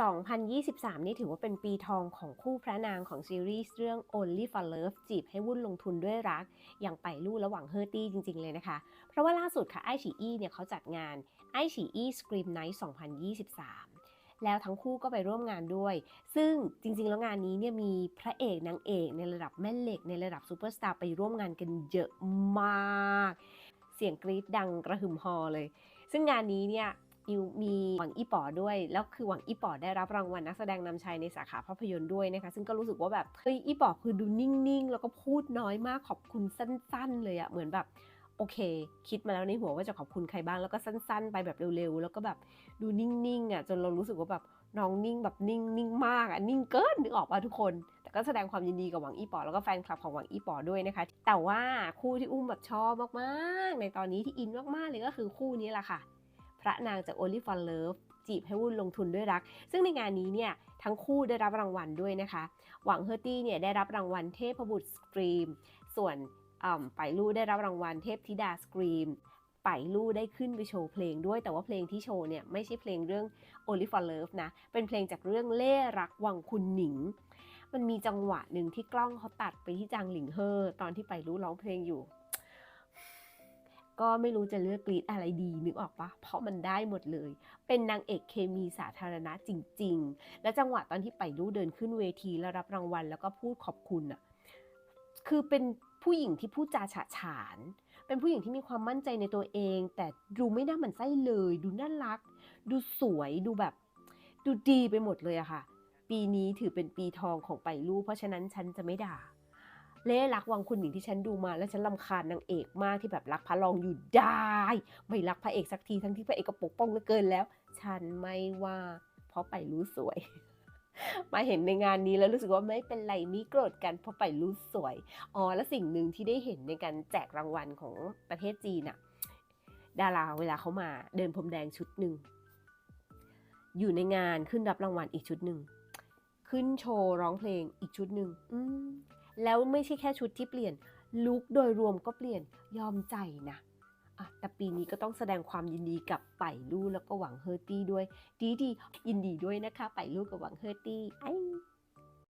2023 นี่ถือว่าเป็นปีทองของคู่พระนางของซีรีส์เรื่อง Only for Love จีบให้วุ่นลงทุนด้วยรัก อย่างไปลู่ระหว่างเฮอร์ตี้จริง ๆ เลยนะคะ เพราะว่าล่าสุดค่ะไอฉีอีเนี่ยเขาจัดงานไอฉีอีสกรีมไนท์2023 แล้วทั้งคู่ก็ไปร่วมงานด้วย ซึ่งจริง ๆ แล้วงานนี้เนี่ยมีพระเอกนางเอกในระดับแม่เหล็ก ในระดับซูเปอร์สตาร์ไปร่วมงานกันเยอะมาก เสียงกรี๊ดดังกระหึ่มฮอเลยซึ่งงานนี้เนี่ย อิวมีหวังอีป๋อด้วย แล้วคือหวังอีป๋อได้รับรางวัลนักแสดงนำชายในสาขาภาพยนตร์ด้วยนะคะ ซึ่งก็รู้สึกว่าแบบเฮ้ยอีป๋อคือดูนิ่งๆ แล้วก็พูดน้อยมากขอบคุณสั้น ๆ เลยอะเหมือนแบบโอเค คิดมาแล้วในหัวว่าจะขอบคุณใครบ้างแล้วก็สั้น ๆ ไปแบบเร็วๆ แล้วก็แบบดูนิ่งๆอะจนเรารู้สึกว่าแบบน้องนิ่งแบบนิ่งนิ่งมากอะนิ่งเกินนึกออกป่ะทุกคน แต่ก็แสดงความยินดีกับหวังอีป๋อแล้วก็แฟนคลับของหวังอีป๋อด้วยนะคะ แต่ว่าคู่ที่อุ้มแบบชอบมากๆ ในตอนนี้ที่อินมากๆเลยก็คือคู่นี้แหละค่ะ พระนางจาก Only for Love จีบให้วุ่นลงทุนด้วยรัก ซึ่งในงานนี้เนี่ยทั้งคู่ได้รับรางวัลด้วยนะคะ หวังเฮอร์ตี้เนี่ยได้รับรางวัลเทพบุตรสกรีม ส่วนอ่ำไปลู่ได้รับรางวัลเทพธิดาสกรีมไปลู่ได้ขึ้นไปโชว์เพลงด้วยแต่ว่าเพลงที่โชว์เนี่ยไม่ใช่เพลงเรื่อง Only for Love นะ เป็นเพลงจากเรื่องเล่รักวังคุณหนิง มันมีจังหวะหนึ่งที่กล้องเขาตัดไปที่จางหลิงเฮอตอนที่ไปลู่ร้องเพลงอยู่ ก็ไม่รู้จะเลือกกรีดอะไรดีนึกออกปะเพราะมันได้หมดเลย เป็นนางเอกเคมีสาธารณะจริง ๆ และจังหวะตอนที่ไปรู้เดินขึ้นเวที แล้วรับรางวัล แล้วก็พูดขอบคุณอะคือเป็นผู้หญิงที่พูดจาฉะฉาน เป็นผู้หญิงที่มีความมั่นใจในตัวเอง แต่ดูไม่น่าหมันไส้เลย ดูน่ารัก ดูสวยดูแบบ ดูดีไปหมดเลยอะค่ะ ปีนี้ถือเป็นปีทองของไปลู่เพราะฉะนั้นฉันจะไม่ด่า เล่รักวังคุณหญิงที่ฉันดูมาแล้วฉันลำคาญนางเอกมากที่แบบรักพระรองอยู่ได้ ไม่รักพระเอกสักทีทั้งที่พระเอกก็ปกป้องเหลือเกินแล้ว ฉันไม่ว่า เพราะไปรู้สวย มาเห็นในงานนี้แล้วรู้สึกว่าไม่เป็นไรไมีโกรธกันเพราะไปรู้สวยอ๋อและสิ่งหนึ่งที่ได้เห็นในการแจกรางวัลของประเทศจีนอะดาราเวลาเขามาเดินพรมแดงชุดหนึ่งอยู่ในงานขึ้นรับรางวัลอีกชุดหนึ่งขึ้นโชว์ร้องเพลงอีกชุดหนึ่งอืม แล้วไม่ใช่แค่ชุดที่เปลี่ยนลุคโดยรวมก็เปลี่ยนยอมใจนะะแต่ปีนี้ก็ต้องแสดงความยินดีกับไปลู่แล้วก็หวังเฮอร์ตี้ด้วย ดีดียินดีด้วยนะคะ ไปลู่กับหวังเฮอร์ตี้ไอ้